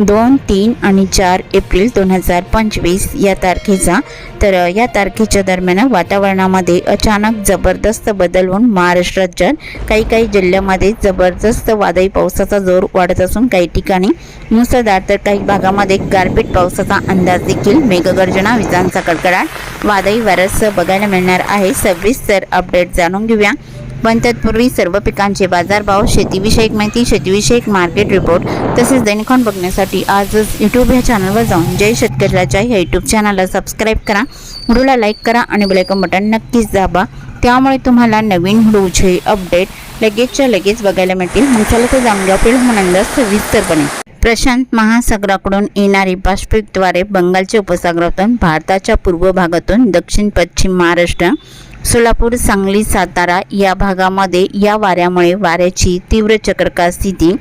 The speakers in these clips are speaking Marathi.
दोन तीन आणि चार एप्रिल दोन हजार पंचवीस या तारखेचा. तर या तारखेच्या दरम्यान वातावरणामध्ये अचानक जबरदस्त बदल होऊन महाराष्ट्र राज्यात काही काही जिल्ह्यामध्ये जबरदस्त वादळी पावसाचा जोर वाढत असून काही ठिकाणी मुसळधार तर काही भागामध्ये गारपीट पावसाचा अंदाज देखील मेघगर्जना विजांचा कडकडाट वादळी वारस बघायला मिळणार आहे. सविस्तर अपडेट जाणून घेऊया. पण तत्पूर्वी सर्व पिकांचे बाजारभाव शेतीविषयक माहिती शेतीविषयक मार्केट रिपोर्ट तसेच दैनिकॉन बघण्यासाठी आजच यूट्यूब या चॅनलवर जाऊन जय शेतकऱ्याच्या ह्या यूट्यूब चॅनलला सबस्क्राईब करा. व्हिडिओला लाईक करा आणि बेलायकन बटन नक्कीच दाबा. त्यामुळे तुम्हाला नवीन व्हिडिओचे अपडेट लगेचच्या लगेच बघायला मिळतील. मुख्यालय चला तर सविस्तरपणे प्रशांत महासागराकडून येणारी बाष्पयुक्तवारे बंगालच्या उपसागरातून भारताच्या पूर्व भागातून दक्षिण पश्चिम महाराष्ट्र सोलापूर सांगली सातारा या भागामध्ये या वाऱ्यामुळे वाऱ्याची तीव्र चक्रका स्थिती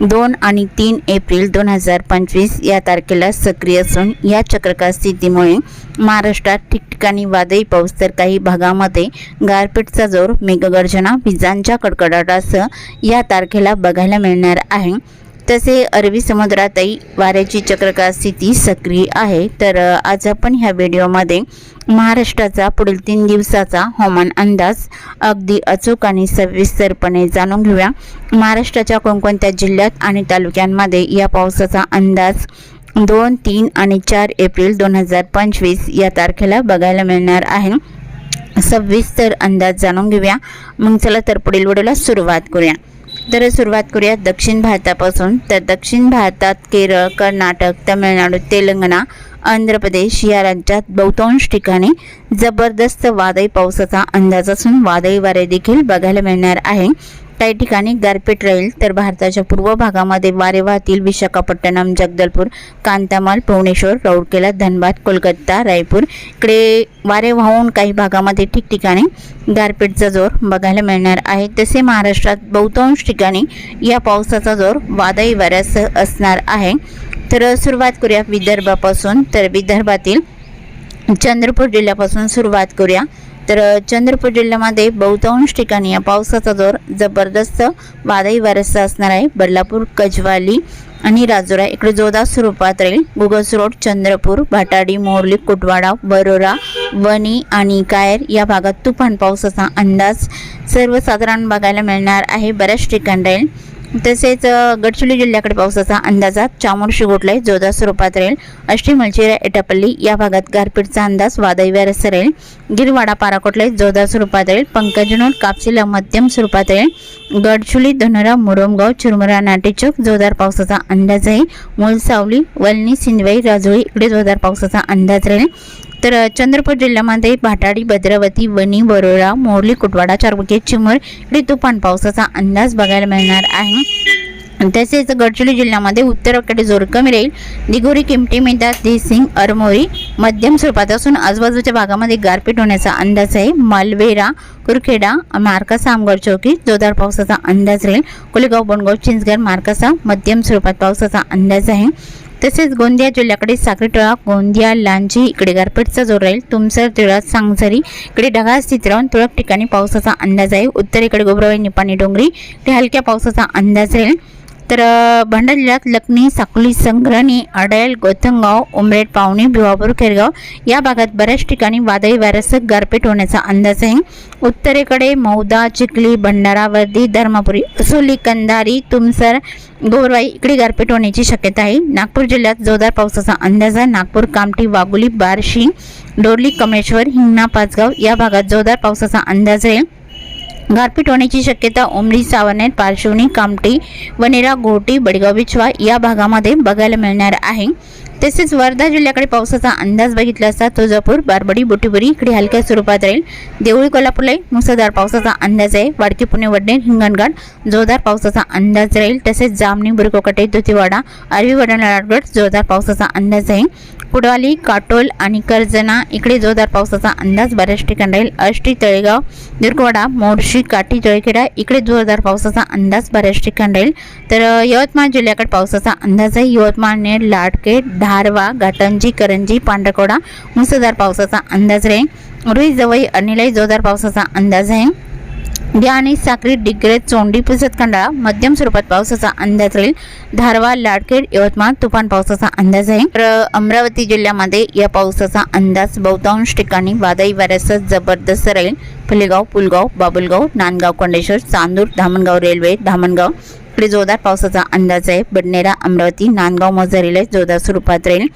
दोन आणि तीन एप्रिल दोन हजार पंचवीस या तारखेला सक्रिय असून या चक्रका स्थितीमुळे महाराष्ट्रात ठिकठिकाणी वादळी पाऊस तर काही भागामध्ये गारपीटचा जोर मेघगर्जना विजांच्या कडकडाटासह या तारखेला बघायला मिळणार आहे. तसे अरबी समुद्रातही वाऱ्याची चक्रकार स्थिती सक्रिय आहे. तर आज आपण ह्या व्हिडिओमध्ये महाराष्ट्राचा पुढील तीन दिवसाचा हवामान अंदाज अगदी अचूक आणि सविस्तरपणे जाणून घेऊया. महाराष्ट्राच्या कोणकोणत्या जिल्ह्यात आणि तालुक्यांमध्ये या पावसाचा अंदाज दोन तीन आणि चार एप्रिल दोन हजार पंचवीस या तारखेला बघायला मिळणार आहे. सविस्तर अंदाज जाणून घेऊया. मग चला तर पुढील व्हिडिओला सुरुवात करूया. तर सुरुवात करूया दक्षिण भारतापासून. तर दक्षिण भारतात केरळ कर्नाटक तामिळनाडू तेलंगणा आंध्र प्रदेश या राज्यात बहुतांश ठिकाणी जबरदस्त वादळी पावसाचा अंदाज असून वादळी वारे देखील बघायला मिळणार आहे. काही ठिकाणी गारपीट राहील. तर भारताच्या पूर्व भागामध्ये वारे वाहतील विशाखापट्टणम जगदलपूर कांतामाल भुवनेश्वर राऊरकेला धनबाद कोलकाता रायपूर इकडे वारे वाहून काही भागामध्ये ठिकठिकाणी गारपीटचा जोर बघायला मिळणार आहे. तसे महाराष्ट्रात बहुतांश ठिकाणी या पावसाचा जोर वादळी वाऱ्यासह असणार आहे. तर सुरुवात करूया विदर्भापासून. तर विदर्भातील चंद्रपूर जिल्ह्यापासून सुरुवात करूया. तर चंद्रपूर जिल्ह्यामध्ये बहुतांश ठिकाणी या पावसाचा जोर जबरदस्त वादळी वारसा असणार आहे. बदलापूर कजवाली आणि राजुरा इकडे जोरदार स्वरूपात राहील. गुगस रोड चंद्रपूर भाटाडी मोरली कुटवाडा वरोरा वणी आणि कायर या भागात तुफान पावसाचा अंदाज सर्वसाधारण बघायला मिळणार आहे. बऱ्याच ठिकाणी राहील. तसेच गडचिरोली जिल्ह्याकडे पावसाचा अंदाजात चामोर्शी गोटलाई जोरदार स्वरूपात राहील. अष्टी मलचिरा एटापल्ली या भागात गारपीटचा अंदाज वादळी वारस राहील. गिरवाडा पाराकोटलाई जोरदार स्वरूपात राहील. पंकजनोर कापसीला मध्यम स्वरूपात राहील. गडचुली धनोरा मुरमगाव चिरमुरा नाटेचौक जोरदार पावसाचा अंदाज आहे. मुलसावली वलनी सिंदवाई राजोळी इकडे जोरदार पावसाचा अंदाज राहील. तर चंद्रपूर जिल्ह्यामध्ये भाटाडी भद्रावती वणी बरोळा मोरली कुटवाडा चारबुके चिमूर इकडे तुफान पावसाचा अंदाज बघायला मिळणार आहे. तसेच गडचिरोली जिल्ह्यामध्ये उत्तरेकडे जोर कमी राहील. दिघोरी किमटी मेदा देसिंग अरमोरी मध्यम स्वरूपात असून आजूबाजूच्या भागामध्ये गारपीट होण्याचा अंदाज आहे. मालवेरा कुरखेडा मार्कासा आमगड चौकी जोरदार पावसाचा अंदाज राहील. कोलेगाव बनगाव चिंचगड मार्कासा मध्यम स्वरूपात पावसाचा अंदाज आहे. तसेच गोंदिया जिल्ह्याकडे साखरीटोळा गोंदिया लांजी इकडे गारपीटचा जोर राहील. तुमसर तिळा सांगझरी इकडे ढगाळ स्थिती राहून तुरळक ठिकाणी पावसाचा अंदाज आहे. उत्तरेकडे गोबरावाई निपाणी डोंगरी इकडे हलक्या पावसाचा अंदाज राहील. तर भंडारा जिल्ह्यात लखनी साकोली संग्रहणी अडेल गोतंगाव उमरेड पावणी भिवापूर खेरगाव या भागात बऱ्याच ठिकाणी वादळी वाऱ्यासह गारपीट होण्याचा अंदाज आहे. उत्तरेकडे मौदा चिखली भंडारा वर्दी धर्मापुरी असोली कंधारी तुमसर गोरवाई इकडे गारपीट होण्याची शक्यता आहे. नागपूर जिल्ह्यात जोरदार पावसाचा अंदाज आहे. नागपूर कामठी वाघोली बार्शी डोरली कमेश्वर हिंगणा पाचगाव या भागात जोरदार पावसाचा अंदाज आहे. गारपीट होण्याची शक्यता उमरी सावनेर पार्श्वनी कामटी वनेरा घोटी बडगाव बिछवा या भागामध्ये बघायला मिळणार आहे. तसेच वर्धा जिल्ह्याकडे पावसाचा अंदाज बघितला असता तुळजापूर बारबडी बोटीबुरी इकडे हलक्या स्वरूपात राहील. देवळी कोल्हापूरला मुसळधार पावसाचा अंदाज आहे. वाडकी पुणे वडनेर हिंगणघाट जोरदार पावसाचा अंदाज राहील. तसेच जामणी बुरकोकटे दुतीवाडा अरवी वडा लाडगड जोरदार पावसाचा अंदाज आहे. पुडवाली काटोल आणि कर्जना इकडे जोरदार पावसाचा अंदाज बऱ्याच ठिकाणी राहील. अष्टी तळेगाव दुर्गवाडा मोर्शी काठी जळखेडा इकडे जोरदार पावसाचा अंदाज बऱ्याच ठिकाणी राहील. तर यवतमाळ जिल्ह्याकडे पावसाचा अंदाज आहे यवतमाळ नेर लाडकेट धारवा घाटंजी करंजी पांढरकोडा मुसळधार पावसाचा अंदाज राहील. रुई जवळ अनिलाई जोरदार पावसाचा अंदाज आहे. या आणि साक्री डिग्रे चोंडी पुसत खंडाळा मध्यम स्वरूपात पावसाचा अंदाज राहील. धारवा लाडखेड यवतमाळ तुफान पावसाचा अंदाज आहे. तर अमरावती जिल्ह्यामध्ये या पावसाचा अंदाज बहुतांश ठिकाणी वादळी वाऱ्यासह जबरदस्त राहील. फुलेगाव पुलगाव बाबुलगाव नांदगाव कोंडेश्वर चांदूर धामणगाव रेल्वे धामणगाव. इकडे जोरदार पावसाचा अंदाज आहे. बडनेरा अमरावती नांदगाव मझरीला जोरदार स्वरूपात राहील.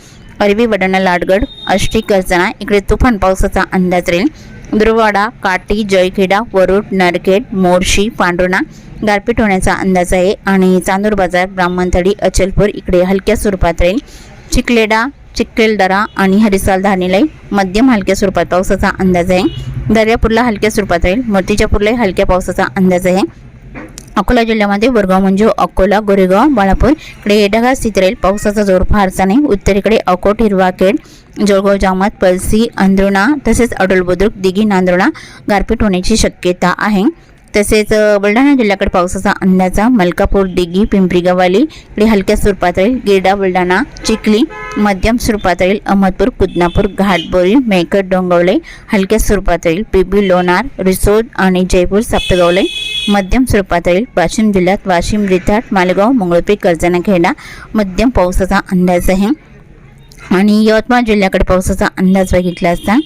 अरबी वडणा लाडगड अष्टी कर्जना इकडे तुफान पावसाचा अंदाज राहील. दुर्वाडा काटी जयखेडा वरुड नरखेड मोर्शी पांढुणा गारपीट होण्याचा अंदाज आहे आणि चांदूर बाजार ब्राह्मणथळी अचलपूर इकडे हलक्या स्वरूपात राहील. चिखलेडा चिखलेलदरा आणि हरिसाल धानेलाई मध्यम हलक्या स्वरूपात पावसाचा अंदाज आहे. दर्यापूरला हलक्या स्वरूपात राहील. मूर्तिजापूरलाही हलक्या पावसाचा अंदाज आहे. अकोला जिल्ह्यामध्ये वरगाव म्हणजे अकोला गोरेगाव बाळापूर. इकडे ढगाळ स्थित राहील पावसाचा जोर फारसा नाही. उत्तरेकडे अकोट हिरवाखेड जळगाव जामत पळसी अंद्रुणा तसेच अडोल बुद्रुक दिघी नांदुर्णा गारपीट होण्याची शक्यता आहे. तसेच बुलढाणा जिल्ह्याकडे पावसाचा अंदाजा मलकापूर दिघी पिंपरी गवाली इकडे हलक्या स्वरूपात राहील गिरडा बुलढाणा चिखली मध्यम स्वरूपात राहील अहमदपूर कुदनापूर घाटबोरी मेकट डोंगवले हलक्या स्वरूपात राहील पिबी लोणार रिसोड आणि जयपूर सप्तगावले मध्यम स्वरूपात राहील वाशिम जिल्ह्यात वाशिम रिथाट मालेगाव मंगळपी कर्जना खेडा मध्यम पावसाचा अंदाज आहे. आणि यवतमाळ जिल्ह्याकडे पावसाचा अंदाज बघितला असता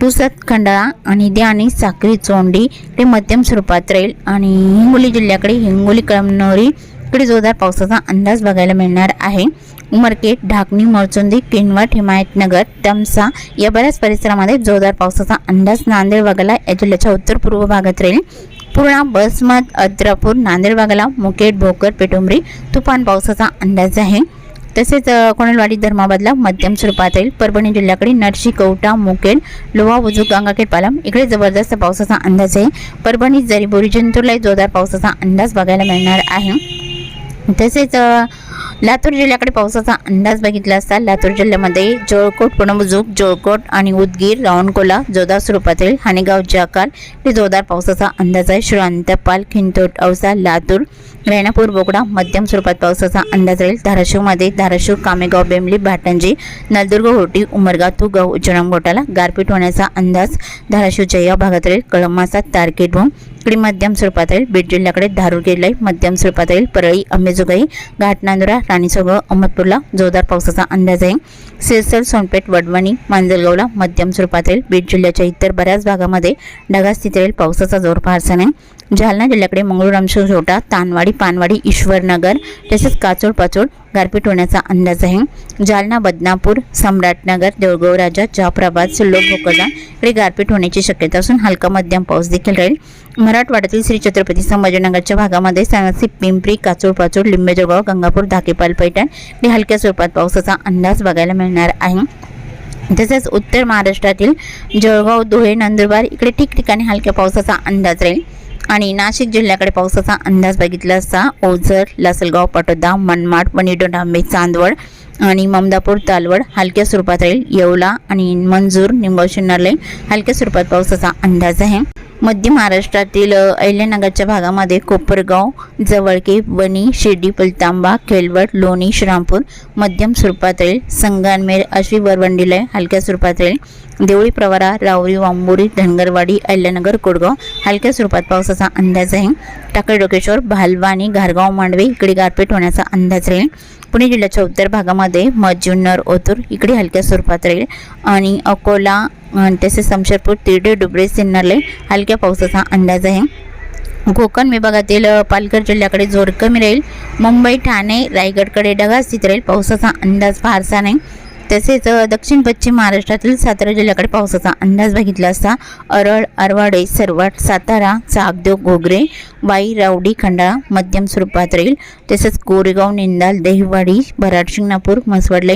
तुसत खंडाळा आणि दे आणि साक्री चोंडी ते मध्यम स्वरूपात राहील. आणि हिंगोली जिल्ह्याकडे हिंगोली कळमनोरी इकडे जोरदार पावसाचा अंदाज बघायला मिळणार आहे. उमरकेट ढाकणी मरचुंदी किनवट हिमायतनगर तमसा या बऱ्याच परिसरामध्ये जोरदार पावसाचा अंदाज नांदेड वगळा या जिल्ह्याच्या उत्तर पूर्व भागात राहील. पूर्णा बसमत अद्रापूर नांदेडबागला मुकेट भोकर पेटुंबरी तुफान पावसाचा अंदाज आहे. तसेच कोणलवाडी धर्माबादला मध्यम स्वरूपात येईल. परभणी जिल्ह्याकडे नरशी कवटा मुकेड लोहा उजू गंगाखेड पालम इकडे जबरदस्त पावसाचा अंदाज आहे. परभणी जरीबोरी जंतूरला जोरदार पावसाचा अंदाज बघायला मिळणार आहे. तसेच लातूर जिल्ह्याकडे पावसाचा अंदाज बघितला असता लातूर जिल्ह्यामध्ये जोळकोट पुणबुजूक जोळकोट आणि उदगीर रावणकोला जोरदार स्वरूपात हानेगाव हाणेगाव जाकाल हे जोरदार पावसाचा अंदाज आहे. श्रांतपाल खिंतोट औसा लातूर रेणापूर बोकडा मध्यम स्वरूपात पावसाचा अंदाज राहील. धाराशिवमध्ये धाराशिव कामेगाव बेमली भाटंजी नलदुर्ग होटी उमरगा तुगाव उज्जळम घोटाला गारपीट होण्याचा अंदाज धाराशिवच्या या भागात राहील. कळमासा तारकेट भूम इकडे मध्यम स्वरूपात राहील. बीड जिल्ह्याकडे धारूर गेलाई मध्यम स्वरूपात राहील. परळी अंबेजोगाई घाटनांदूर राणीसोगळ अहमदपूरला जोरदार पावसाचा अंदाज आहे. सिरसर सोनपेठ वडवणी मांजलगावला मध्यम स्वरूपात राहील बीड जिल्ह्याच्या इतर बऱ्याच भागामध्ये ढगाळ राहील पावसाचा जोर फारसा नाही जालना जिल्ह्याकडे मंगळूर झोटा तानवाडी पानवाडी ईश्वरनगर तसेच काचोड पाचोड गारपीट होण्याचा अंदाज आहे. जालना बदनापूर सम्राटनगर देऊळगाव राजा जाफराबाद सिल्लोड भोकरदा इकडे गारपीट होण्याची शक्यता असून हलका मध्यम पाऊस देखील राहील. मराठवाड्यातील श्री छत्रपती संभाजीनगरच्या भागामध्ये सांगसी पिंपरी काचोड पाचोड लिंबेजोगाव गंगापूर धाकेपाल पैठण इकडे हलक्या स्वरूपात पावसाचा अंदाज बघायला मिळणार आहे. तसेच उत्तर महाराष्ट्रातील जळगाव धुळे नंदुरबार इकडे ठिकठिकाणी हलक्या पावसाचा अंदाज राहील. आणि नाशिक जिल्ह्याकडे पावसाचा अंदाज बघितला असता ओझर लासलगाव पटोदा मनमाड वनिडो डांबे चांदवड आणि ममदापूर तालवड हलक्या स्वरूपात राहील. येवला आणि मंजूर निंबवशिन्नरले हलक्या स्वरूपात पावसाचा अंदाज आहे. मध्य महाराष्ट्रातील अहिल्यानगरच्या भागामध्ये कोपरगाव जवळके वणी शिर्डी पलतांबा खेलवट लोणी श्रामपूर मध्यम स्वरूपात राहील अशी वरवंडी लय हलक्या स्वरूपात राहील देवळी प्रवारा रावरी वांबोरी धनगरवाडी अहिल्यानगर कोडगाव हलक्या स्वरूपात पावसाचा अंदाज आहे. टाकळी डोकेश्वर भालवानी घारगाव मांडवे इकडे गारपीट होण्याचा अंदाज राहील. पुणे जिल्ह्याच्या उत्तर भागामध्ये मजुन्नर ओतूर इकडे हलक्या स्वरूपात राहील. आणि अकोला तसेच समशेरपूर तिरडे डुबळे सिन्नरले हलक्या पावसाचा अंदाज आहे. कोकण विभागातील पालघर जिल्ह्याकडे जोर कमी राहील. मुंबई ठाणे रायगडकडे ढगाळ स्थित राहील. पावसाचा अंदाज फारसा नाही. तसेच दक्षिण पश्चिम महाराष्ट्रातील सातारा जिल्ह्याकडे पावसाचा अंदाज बघितला असता अरळ अरवाडे सरवाट सातारा चाकदेव घोगरे वाई रावडी खंडाळा मध्यम स्वरूपात राहील. तसेच कोरेगाव निंदाल देहवाडी भराड शिंगणापूर म्हसवडले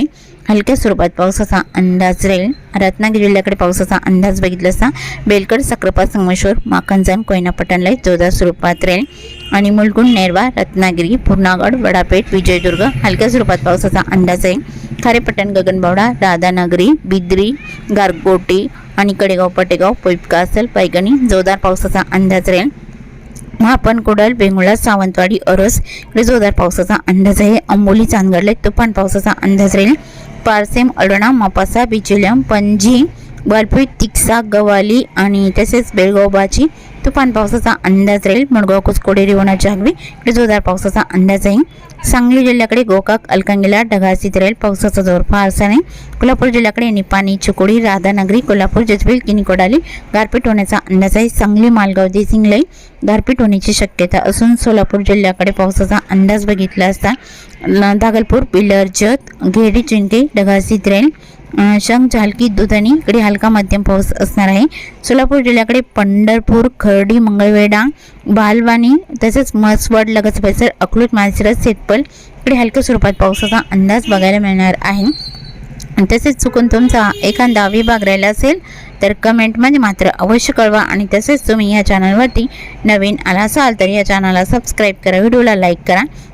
हलक्या स्वरूपात पावसाचा अंदाज राहील. रत्नागिरी जिल्ह्याकडे पावसाचा अंदाज बघितला असता बेलकड सक्रोपा संगमेश्वर माखनजान कोयना पटणलाई जोरदार स्वरूपात राहील. आणि मुलगुण नेरवा रत्नागिरी पूर्णागड वडापेठ विजयदुर्ग हलक्या स्वरूपात पावसाचा अंदाज आहे. खारेपट्टण गगनबावडा राधानगरी बिद्री गारगोटी आणि कडेगाव पटेगाव पैपकासल पैगणी जोरदार पावसाचा अंदाज राहील. महापण कोडल बेंगुळा सावंतवाडी अरस इकडे जोरदार पावसाचा अंदाज आहे. अंबोली चांदगडला तुफान पावसाचा अंदाज राहील. पारसेम अडणा मापासा बिचुलम पणजी बालपुई तिक्सा गवाली आणि तसेच बेळगावबाची तुफान पावसाचा अंदाज राहील. मडगाव कुसकोडे रिवणा जागवी इकडे जोरदार पावसाचा अंदाज आहे. सांगली जिल्ह्याकडे गोकाक अलकांगीला ढगाळ रेल पावसाचा जोर फारसा नाही. कोल्हापूर जिल्ह्याकडे निपाणी चिकोडी राधानगरी कोल्हापूर जजबील किनिकोडाली गारपीट होण्याचा अंदाज आहे. सांगली मालगाव देसिंगलाई गारपीट होण्याची शक्यता असून सोलापूर जिल्ह्याकडे पावसाचा अंदाज बघितला असता धागलपूर दागलपूर जत घेरी चिंटे ढगाळ राहील शंख झालकी दुधणी इकडे हलका मध्यम पाऊस असणार आहे. सोलापूर जिल्ह्याकडे पंढरपूर खर्डी मंगळवेढा बालवाणी तसेच मसवड लगत परिसर अकलूट मालसिरस सेतपल इकडे हलक्या स्वरूपात पावसाचा अंदाज बघायला मिळणार आहे. तसेच चुकून तुमचा एखादा विभाग राहिला असेल तर कमेंटमध्ये मात्र अवश्य कळवा आणि तसेच तुम्ही या चॅनलवरती नवीन आला असाल तर या चॅनलला सबस्क्राईब करा. व्हिडिओला लाईक करा.